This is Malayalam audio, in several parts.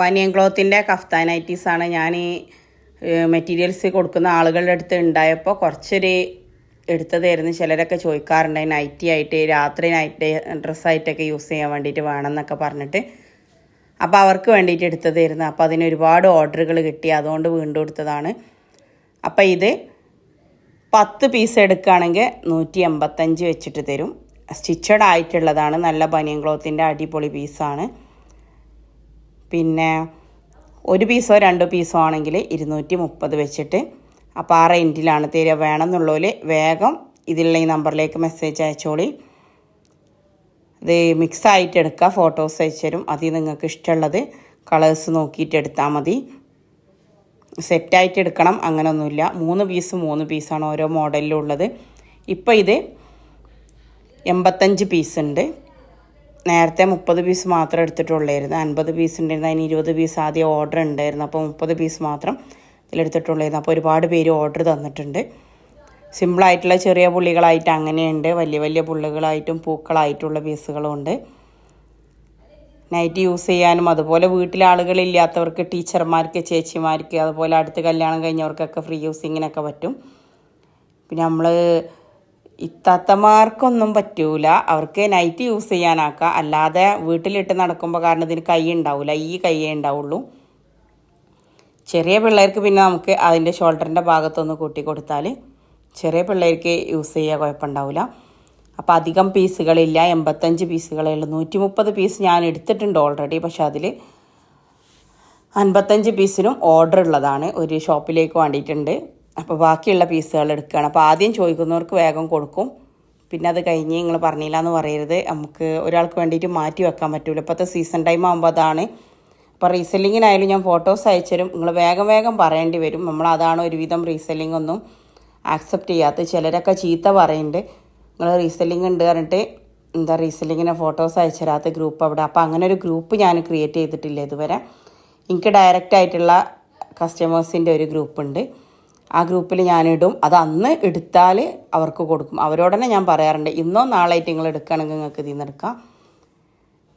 ബനിയൻ ക്ലോത്തിന്റെ കഫ്താൻ നൈറ്റീസാണ് ഞാൻ ഈ മെറ്റീരിയൽസ് കൊടുക്കുന്ന ആളുകളുടെ അടുത്ത് ഉണ്ടായപ്പോൾ കുറച്ചൊരു എടുത്തതായിരുന്നു. ചിലരൊക്കെ ചോദിക്കാറുണ്ട് നൈറ്റി ആയിട്ട് രാത്രി നൈറ്റ് ഡ്രസ്സായിട്ടൊക്കെ യൂസ് ചെയ്യാൻ വേണ്ടിയിട്ട് വേണമെന്നൊക്കെ പറഞ്ഞിട്ട്. അപ്പോൾ അവർക്ക് വേണ്ടിയിട്ട് എടുത്തതായിരുന്നു. അപ്പോൾ അതിന് ഒരുപാട് ഓർഡറുകൾ കിട്ടി. അതുകൊണ്ട് വീണ്ടും എടുത്തതാണ്. അപ്പോൾ ഇത് പത്ത് പീസ് എടുക്കുകയാണെങ്കിൽ നൂറ്റി എൺപത്തഞ്ച് വെച്ചിട്ട് തരും. സ്റ്റിച്ചഡ് ആയിട്ടുള്ളതാണ്. നല്ല ബനിയൻ ക്ലോത്തിന്റെ അടിപൊളി പീസാണ് പിന്നെ ഒരു പീസോ രണ്ടോ പീസോ ആണെങ്കിൽ ഇരുന്നൂറ്റി മുപ്പത് വെച്ചിട്ട്. അപ്പോൾ ആ റേഞ്ചിലാണ് തരിക. വേണമെന്നുള്ളവർ വേഗം ഇതിലുള്ള ഈ നമ്പറിലേക്ക് മെസ്സേജ് അയച്ചോളി. ഇത് മിക്സ് ആയിട്ട് എടുക്കുക ഫോട്ടോസ് അയച്ചു തരും. അതിൽ നിങ്ങൾക്ക് ഇഷ്ടമുള്ളത്. കളേഴ്സ് നോക്കിയിട്ട് എടുത്താൽ മതി. സെറ്റായിട്ട് എടുക്കണം. അങ്ങനെയൊന്നുമില്ല മൂന്ന് പീസ് മൂന്ന് പീസാണ് ഓരോ മോഡലിലും ഉള്ളത്. ഇപ്പോൾ ഇത് എൺപത്തഞ്ച് പീസ് ഉണ്ട്. നേരത്തെ മുപ്പത് പീസ് മാത്രം എടുത്തിട്ടുള്ളായിരുന്നു. അൻപത് പീസ് ഉണ്ടായിരുന്നു. അതിന് ഇരുപത് പീസ് ആദ്യം ഓർഡർ ഉണ്ടായിരുന്നു. അപ്പോൾ മുപ്പത് പീസ് മാത്രം ഇതിലെടുത്തിട്ടുള്ളായിരുന്നു. അപ്പോൾ ഒരുപാട് പേര് ഓർഡർ തന്നിട്ടുണ്ട്. സിമ്പിളായിട്ടുള്ള ചെറിയ പുള്ളികളായിട്ട് അങ്ങനെയുണ്ട്. വലിയ വലിയ പുള്ളികളായിട്ടും പൂക്കളായിട്ടുള്ള പീസുകളും ഉണ്ട്. നൈറ്റ് യൂസ് ചെയ്യാനും അതുപോലെ വീട്ടിലെ ആളുകളില്ലാത്തവർക്ക് ടീച്ചർമാർക്ക് ചേച്ചിമാർക്ക് അതുപോലെ അടുത്ത് കല്യാണം കഴിഞ്ഞവർക്കൊക്കെ ഫ്രീ യൂസിങ്ങിനൊക്കെ പറ്റും. പിന്നെ നമ്മൾ ഇത്താത്തമാർക്കൊന്നും പറ്റൂല. അവർക്ക് നൈറ്റ് യൂസ് ചെയ്യാനാക്കാം. അല്ലാതെ വീട്ടിലിട്ട് നടക്കുമ്പോൾ കാരണം ഇതിന് കൈ ഉണ്ടാവില്ല ഈ കൈയേ ഉണ്ടാവുള്ളൂ. ചെറിയ പിള്ളേർക്ക് പിന്നെ നമുക്ക് അതിന്റെ ഷോൾഡറിന്റെ ഭാഗത്തൊന്ന് കൂട്ടി കൊടുത്താൽ ചെറിയ പിള്ളേർക്ക് യൂസ് ചെയ്യാൻ കുഴപ്പമുണ്ടാവില്ല അപ്പോൾ അധികം പീസുകളില്ല. എൺപത്തഞ്ച് പീസുകളേ ഉള്ളൂ. നൂറ്റി മുപ്പത് പീസ് ഞാൻ എടുത്തിട്ടുണ്ട് ഓൾറെഡി പക്ഷെ അതിൽ അൻപത്തഞ്ച് പീസിനും ഓർഡർ ഉള്ളതാണ്. ഒരു ഷോപ്പിലേക്ക് വേണ്ടിയിട്ടുണ്ട്. അപ്പോൾ ബാക്കിയുള്ള പീസുകൾ എടുക്കുകയാണ്. അപ്പോൾ ആദ്യം ചോദിക്കുന്നവർക്ക് വേഗം കൊടുക്കും. പിന്നെ അത് കഴിഞ്ഞ് നിങ്ങൾ പറഞ്ഞില്ല എന്ന് പറയരുത്. നമുക്ക് ഒരാൾക്ക് വേണ്ടിയിട്ട് മാറ്റി വെക്കാൻ പറ്റില്ല ഇപ്പോഴത്തെ സീസൺ ടൈം ആകുമ്പോൾ അതാണ്. അപ്പോൾ റീസെല്ലിങ്ങിനായാലും ഞാൻ ഫോട്ടോസ് അയച്ചുതരും. നിങ്ങൾ വേഗം വേഗം പറയേണ്ടി വരും. നമ്മൾ അതാണ് ഒരുവിധം റീസെല്ലിംഗ് ഒന്നും ആക്സെപ്റ്റ് ചെയ്യാത്ത ചിലരൊക്കെ ചീത്ത പറയുന്നുണ്ട് നിങ്ങൾ റീസെല്ലിംഗ് ഉണ്ട് പറഞ്ഞിട്ട് എന്താ റീസെല്ലിങ്ങിനെ ഫോട്ടോസ് അയച്ചു തരാത്ത ഗ്രൂപ്പ് അവിടെ. അപ്പോൾ അങ്ങനെ ഒരു ഗ്രൂപ്പ് ഞാൻ ക്രിയേറ്റ് ചെയ്തിട്ടില്ല ഇതുവരെ. എനിക്ക് ഡയറക്റ്റ് ആയിട്ടുള്ള കസ്റ്റമേഴ്സിന്റെ ഒരു ഗ്രൂപ്പ് ഉണ്ട്. ആ ഗ്രൂപ്പിൽ ഞാനിടും. അത് അന്ന് എടുത്താൽ അവർക്ക് കൊടുക്കും. അവരോടനെ ഞാൻ പറയാറുണ്ട് ഇന്നോ നാളായിട്ട് നിങ്ങൾ എടുക്കുകയാണെങ്കിൽ നിങ്ങൾക്ക് ഇതിൽ നിന്ന് എടുക്കാം.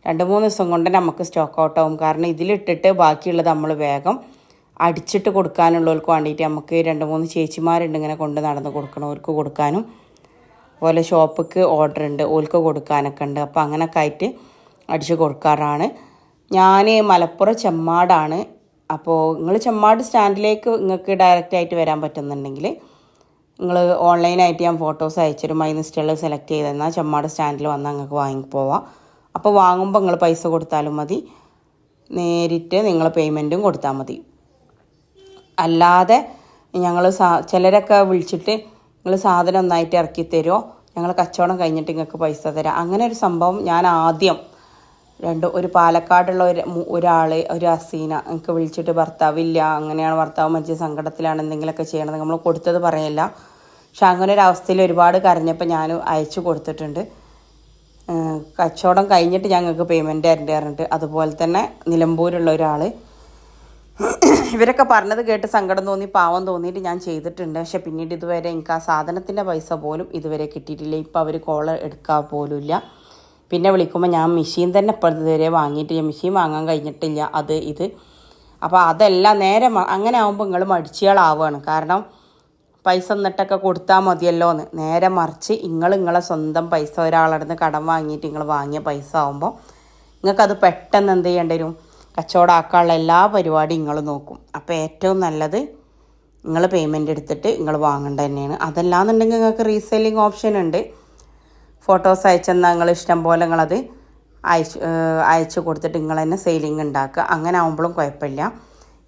രണ്ട് മൂന്ന് ദിവസം കൊണ്ട് നമുക്ക് സ്റ്റോക്ക് ഔട്ട് ആവും. കാരണം ഇതിലിട്ടിട്ട് ബാക്കിയുള്ളത് നമ്മൾ വേഗം അടിച്ചിട്ട് കൊടുക്കാനുള്ളവർക്ക് വേണ്ടിയിട്ട് നമുക്ക് രണ്ട് മൂന്ന് ചേച്ചിമാരുണ്ട് ഇങ്ങനെ കൊണ്ട് നടന്ന് കൊടുക്കണവർക്ക് കൊടുക്കാനും. അതുപോലെ ഷോപ്പിക്ക് ഓർഡർ ഉണ്ട് ഓൽക്ക് കൊടുക്കാനൊക്കെ ഉണ്ട്. അപ്പോൾ അങ്ങനെയൊക്കെ ആയിട്ട് അടിച്ച് കൊടുക്കാറാണ്. ഞാൻ മലപ്പുറം ചെമ്മാടാണ് അപ്പോൾ നിങ്ങൾ ചെമ്മാട് സ്റ്റാൻഡിലേക്ക് നിങ്ങൾക്ക് ഡയറക്റ്റ് ആയിട്ട് വരാൻ പറ്റുന്നുണ്ടെങ്കിൽ നിങ്ങൾ ഓൺലൈനായിട്ട് ഞാൻ ഫോട്ടോസ് അയച്ചിരും അതിന് ഇഷ്ടമുള്ളത് സെലക്ട് ചെയ്ത് തന്നാൽ ചെമ്മാട് സ്റ്റാൻഡിൽ വന്നാൽ നിങ്ങൾക്ക് വാങ്ങി പോവാം. അപ്പോൾ വാങ്ങുമ്പോൾ നിങ്ങൾ പൈസ കൊടുത്താലും മതി. നേരിട്ട് നിങ്ങൾ പേയ്മെന്റും കൊടുത്താൽ മതി. അല്ലാതെ ഞങ്ങൾ സാ ചിലരൊക്കെ വിളിച്ചിട്ട് നിങ്ങൾ സാധനം ഒന്നായിട്ട് ഇറക്കി തരുമോ ഞങ്ങൾ കച്ചവടം കഴിഞ്ഞിട്ട് നിങ്ങൾക്ക് പൈസ തരാം. അങ്ങനെ ഒരു സംഭവം ഞാൻ ആദ്യം രണ്ട് ഒരു പാലക്കാടുള്ള ഒരു ഒരാൾ ഒരു അസീന എനിക്ക് വിളിച്ചിട്ട് ഭർത്താവില്ല അങ്ങനെയാണ് ഭർത്താവ് മറ്റേ സങ്കടത്തിലാണ് എന്തെങ്കിലുമൊക്കെ ചെയ്യണത്. നമ്മൾ കൊടുത്തത് പറയല്ല. പക്ഷെ അങ്ങനെ ഒരു അവസ്ഥയിൽ ഒരുപാട് കരഞ്ഞപ്പോൾ ഞാൻ അയച്ചു കൊടുത്തിട്ടുണ്ട്. കച്ചവടം കഴിഞ്ഞിട്ട് ഞങ്ങൾക്ക് പേയ്മെന്റ് തരേണ്ടി പറഞ്ഞിട്ട്. അതുപോലെ തന്നെ നിലമ്പൂരുള്ള ഒരാൾ ഇവരൊക്കെ പറഞ്ഞത് കേട്ട് സങ്കടം തോന്നി പാവം തോന്നിയിട്ട് ഞാൻ ചെയ്തിട്ടുണ്ട്. പക്ഷെ പിന്നീട് ഇതുവരെ എനിക്ക് ആ സാധനത്തിന്റെ പൈസ പോലും ഇതുവരെ കിട്ടിയിട്ടില്ല. ഇപ്പം അവർ കോൾ എടുക്കാൻ പോലും ഇല്ല പിന്നെ വിളിക്കുമ്പോൾ ഞാൻ മെഷീൻ തന്നെ ഇപ്പോഴത്തെ വരെ ഞാൻ മെഷീൻ വാങ്ങാൻ കഴിഞ്ഞിട്ടില്ല. അത് ഇത്. അപ്പോൾ അതെല്ലാം നേരെ അങ്ങനെ ആകുമ്പോൾ നിങ്ങൾ മടിച്ചുകളാവുകയാണ് കാരണം പൈസ എന്നിട്ടൊക്കെ കൊടുത്താൽ മതിയല്ലോ എന്ന് നേരെ മറിച്ച് നിങ്ങൾ നിങ്ങളെ സ്വന്തം പൈസ ഒരാളുടെ നിന്ന് കടം വാങ്ങിയിട്ട് നിങ്ങൾ വാങ്ങിയ പൈസ ആകുമ്പോൾ നിങ്ങൾക്കത് പെട്ടെന്ന് എന്ത് ചെയ്യേണ്ടി വരും? കച്ചവടമാക്കാനുള്ള എല്ലാ പരിപാടിയും നിങ്ങൾ നോക്കും. അപ്പോൾ ഏറ്റവും നല്ലത് നിങ്ങൾ പേയ്മെന്റ് എടുത്തിട്ട് നിങ്ങൾ വാങ്ങേണ്ടത് തന്നെയാണ്. അതല്ലാന്നുണ്ടെങ്കിൽ നിങ്ങൾക്ക് റീസെല്ലിംഗ് ഓപ്ഷൻ ഉണ്ട്. ഫോട്ടോസ് അയച്ചെന്നാൽ നിങ്ങൾ ഇഷ്ടം പോലെ നിങ്ങളത് അയച്ച് അയച്ചു കൊടുത്തിട്ട് നിങ്ങൾ തന്നെ സെയിലിംഗ് ഉണ്ടാക്കുക അങ്ങനെ ആകുമ്പോഴും കുഴപ്പമില്ല.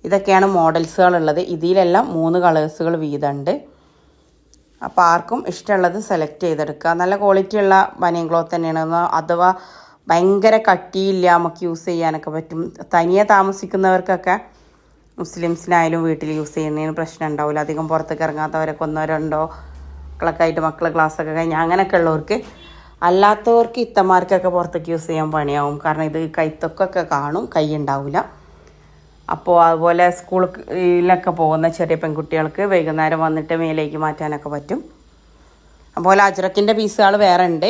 ഇതൊക്കെയാണ് മോഡൽസുകളുള്ളത് ഇതിലെല്ലാം മൂന്ന് കളേഴ്സുകൾ വീതമുണ്ട് അപ്പോൾ ആർക്കും ഇഷ്ടമുള്ളത് സെലക്ട് ചെയ്തെടുക്കുക. നല്ല ക്വാളിറ്റി ഉള്ള ബനിയൻ ക്ലോത്ത് തന്നെയാണ്. അഥവാ ഭയങ്കര കട്ടിയില്ല നമുക്ക് യൂസ് ചെയ്യാനൊക്കെ പറ്റും. തനിയെ താമസിക്കുന്നവർക്കൊക്കെ മുസ്ലിംസിനായാലും വീട്ടിൽ യൂസ് ചെയ്യുന്നതിന് പ്രശ്നം ഉണ്ടാവില്ല അധികം പുറത്തേക്ക് ഇറങ്ങാത്തവരൊക്കെ ഒന്നോ രണ്ടോ മക്കളൊക്കെ ആയിട്ട് മക്കളെ ക്ലാസ്സൊക്കെ കഴിഞ്ഞ് അങ്ങനെയൊക്കെ ഉള്ളവർക്ക് അല്ലാത്തവർക്ക് ഇത്തമാർക്കൊക്കെ പുറത്തേക്ക് യൂസ് ചെയ്യാൻ പണിയാവും. കാരണം ഇത് കൈത്തൊക്കൊക്കെ കാണും കൈ ഉണ്ടാവില്ല അപ്പോൾ അതുപോലെ സ്കൂളിലൊക്കെ പോകുന്ന ചെറിയ പെൺകുട്ടികൾക്ക് വൈകുന്നേരം വന്നിട്ട് മേലേക്ക് മാറ്റാനൊക്കെ പറ്റും. അതുപോലെ അജ്രക്കിന്റെ പീസുകൾ വേറെ ഉണ്ട്.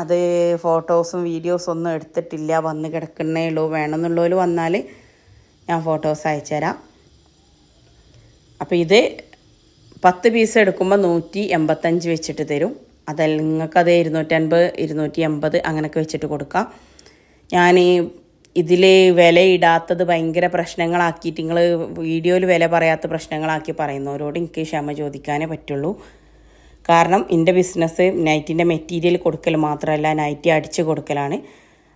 അത് ഫോട്ടോസും വീഡിയോസും ഒന്നും എടുത്തിട്ടില്ല. വന്ന് കിടക്കുന്നേ ഉള്ളൂ. വേണമെന്നുള്ളവർ വന്നാൽ ഞാൻ ഫോട്ടോസ് അയച്ചു തരാം. അപ്പോൾ ഇത് പത്ത് പീസ് എടുക്കുമ്പോൾ നൂറ്റി എൺപത്തഞ്ച് വെച്ചിട്ട് തരും. അതല്ല നിങ്ങൾക്കത് ഇരുന്നൂറ്റൻപത് ഇരുന്നൂറ്റി എൺപത് അങ്ങനെയൊക്കെ വെച്ചിട്ട് കൊടുക്കാം. ഞാൻ ഇതിൽ വിലയിടാത്തത് ഭയങ്കര പ്രശ്നങ്ങളാക്കിയിട്ട് നിങ്ങൾ വീഡിയോയിൽ വില പറയാത്ത പ്രശ്നങ്ങളാക്കി പറയുന്നവരോട് എനിക്ക് ക്ഷമ ചോദിക്കാനേ പറ്റുള്ളൂ. കാരണം എന്റെ ബിസിനസ് നൈറ്റിന്റെ മെറ്റീരിയൽ കൊടുക്കൽ മാത്രമല്ല നൈറ്റി അടിച്ച് കൊടുക്കലാണ്.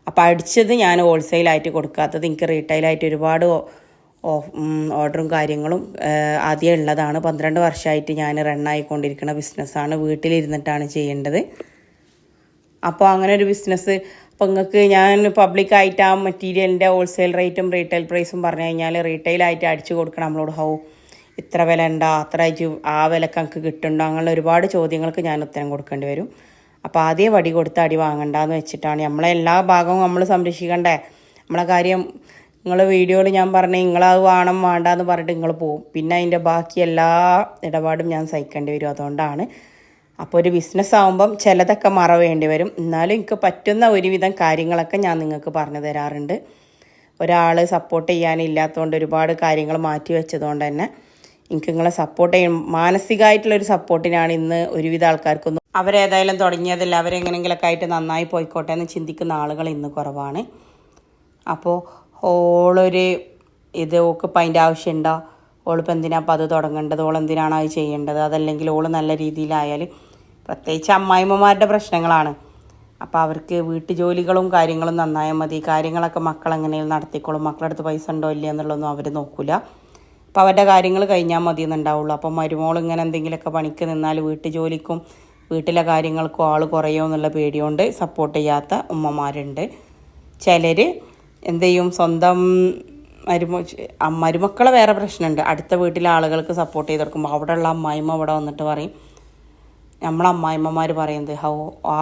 അപ്പോൾ അടിച്ചത് ഞാൻ ഹോൾസെയിലായിട്ട് കൊടുക്കാത്തത് എനിക്ക് റീറ്റെയിലായിട്ട് ഒരുപാട് ഓർഡറും കാര്യങ്ങളും ആദ്യം ഉള്ളതാണ്. പന്ത്രണ്ട് വർഷമായിട്ട് ഞാൻ റണ്ണായിക്കൊണ്ടിരിക്കുന്ന ബിസിനസ്സാണ് വീട്ടിലിരുന്നിട്ടാണ് ചെയ്യേണ്ടത്. അപ്പോൾ അങ്ങനെ ഒരു ബിസിനസ് അപ്പോൾ നിങ്ങൾക്ക് ഞാൻ പബ്ലിക്കായിട്ട് ആ മെറ്റീരിയലിന്റെ ഹോൾസെയിൽ റേറ്റും റീറ്റെയിൽ പ്രൈസും പറഞ്ഞു കഴിഞ്ഞാൽ റീറ്റെയിലായിട്ട് അടിച്ചു കൊടുക്കണം. നമ്മളോട് ഹൗ ഇത്ര വില ഉണ്ടോ അത്ര ആ വിലക്ക് നമുക്ക് കിട്ടുന്നുണ്ടോ അങ്ങനെ ഒരുപാട് ചോദ്യങ്ങൾക്ക് ഞാൻ ഉത്തരം കൊടുക്കേണ്ടി വരും. അപ്പോൾ ആദ്യം വടി കൊടുത്ത് അടി വാങ്ങണ്ടെന്ന് വെച്ചിട്ടാണ്. നമ്മളെ എല്ലാ ഭാഗവും നമ്മൾ സംരക്ഷിക്കണ്ടേ? നമ്മളെ കാര്യം നിങ്ങൾ വീഡിയോയിൽ ഞാൻ പറഞ്ഞു നിങ്ങളത് വേണം വേണ്ട എന്ന് പറഞ്ഞിട്ട് നിങ്ങൾ പോവും. പിന്നെ അതിന്റെ ബാക്കി എല്ലാ ഇടപാടും ഞാൻ സഹിക്കേണ്ടി വരും അതുകൊണ്ടാണ്. അപ്പോൾ ഒരു ബിസിനസ് ആകുമ്പം ചിലതൊക്കെ മറവേണ്ടി വരും. എന്നാലും എനിക്ക് പറ്റുന്ന ഒരുവിധം കാര്യങ്ങളൊക്കെ ഞാൻ നിങ്ങൾക്ക് പറഞ്ഞു തരാറുണ്ട്. ഒരാൾ സപ്പോർട്ട് ചെയ്യാനില്ലാത്തതുകൊണ്ട് ഒരുപാട് കാര്യങ്ങൾ മാറ്റി വെച്ചതുകൊണ്ട് തന്നെ എനിക്ക് നിങ്ങളെ സപ്പോർട്ട് ചെയ്യും മാനസികമായിട്ടുള്ളൊരു സപ്പോർട്ടിനാണ് ഇന്ന് ഒരുവിധ ആൾക്കാർക്കൊന്നും. അവരേതായാലും തുടങ്ങിയതല്ല അവരെങ്ങനെങ്കിലൊക്കെ ആയിട്ട് നന്നായി പോയിക്കോട്ടെ എന്ന് ചിന്തിക്കുന്ന ആളുകൾ ഇന്ന് കുറവാണ്. അപ്പോൾ ഓളൊരു ഇത് ഓക്ക് ഇപ്പം അതിന്റെ ആവശ്യമുണ്ടോ? ഓളിപ്പോൾ എന്തിനാ അപ്പം അത് തുടങ്ങേണ്ടത്? ഓൾ എന്തിനാണ് അത് ചെയ്യേണ്ടത്? അതല്ലെങ്കിൽ ഓൾ നല്ല രീതിയിലായാൽ പ്രത്യേകിച്ച് അമ്മായിമ്മമാരുടെ പ്രശ്നങ്ങളാണ്. അപ്പോൾ അവർക്ക് വീട്ടുജോലികളും കാര്യങ്ങളും നന്നായാൽ മതി. കാര്യങ്ങളൊക്കെ മക്കൾ എങ്ങനെയും നടത്തിക്കോളും. മക്കളുടെ അടുത്ത് പൈസ ഉണ്ടോ ഇല്ല എന്നുള്ളതൊന്നും അവർ നോക്കില്ല അപ്പോൾ അവരുടെ കാര്യങ്ങൾ കഴിഞ്ഞാൽ മതി എന്നുണ്ടാവുള്ളൂ അപ്പം മരുമോൾ ഇങ്ങനെ എന്തെങ്കിലുമൊക്കെ പണിക്ക് നിന്നാൽ വീട്ടുജോലിക്കും വീട്ടിലെ കാര്യങ്ങൾക്കും ആൾ കുറയോ എന്നുള്ള പേടിയോണ്ട് സപ്പോർട്ട് ചെയ്യാത്ത ഉമ്മമാരുണ്ട്. ചിലർ എന്ത് ചെയ്യും? സ്വന്തം മരുമ മരുമക്കളെ വേറെ പ്രശ്നമുണ്ട്. അടുത്ത വീട്ടിലെ ആളുകൾക്ക് സപ്പോർട്ട് ചെയ്ത് കൊടുക്കുമ്പോൾ അവിടെയുള്ള അമ്മായിമ്മ അവിടെ വന്നിട്ട് പറയും. നമ്മളെ അമ്മായിമ്മമാർ പറയുന്നത് ഹൗ ആ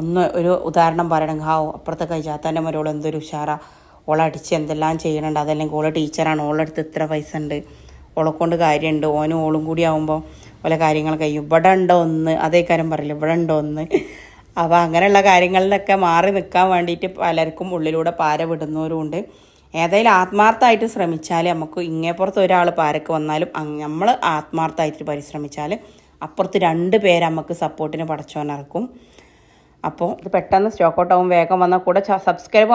ഒന്ന് ഒരു ഉദാഹരണം പറയണമെങ്കിൽ ഹാവ് അപ്പുറത്തെ കൈജാത്താന്റെ മരോൾ എന്തൊരു ഉഷാറ. ഓളടിച്ച് എന്തെല്ലാം ചെയ്യണുണ്ട്. അതല്ലെങ്കിൽ ഓളെ ടീച്ചറാണ്. ഓളെ അടുത്ത് ഇത്ര പൈസ ഉണ്ട്. ഓളെ കൊണ്ട് കാര്യമുണ്ട്. ഓനും ഓളും കൂടി ആകുമ്പോൾ പല കാര്യങ്ങൾ കഴിയും. ഇവിടെ ഉണ്ടോ ഒന്ന്? അതേ കാര്യം പറയില്ല. ഇവിടെ ഉണ്ടോ ഒന്ന്? അപ്പോൾ അങ്ങനെയുള്ള കാര്യങ്ങളിൽ നിന്നൊക്കെ മാറി നിൽക്കാൻ വേണ്ടിയിട്ട് പലർക്കും ഉള്ളിലൂടെ പാര വിടുന്നവരുമുണ്ട് ഏതായാലും ആത്മാർത്ഥമായിട്ട് ശ്രമിച്ചാൽ നമുക്ക് ഇങ്ങേപ്പുറത്ത് ഒരാൾ പാരക്ക് വന്നാലും നമ്മൾ ആത്മാർത്ഥമായിട്ട് പരിശ്രമിച്ചാൽ അപ്പുറത്ത് രണ്ട് പേര് നമുക്ക് സപ്പോർട്ടിന് പടച്ചോനിറക്കും അപ്പോൾ ഇത് പെട്ടെന്ന് സ്റ്റോക്ക് ഔട്ട് ആവും. വേഗം വന്നാൽ കൂടെ സബ്സ്ക്രൈബ്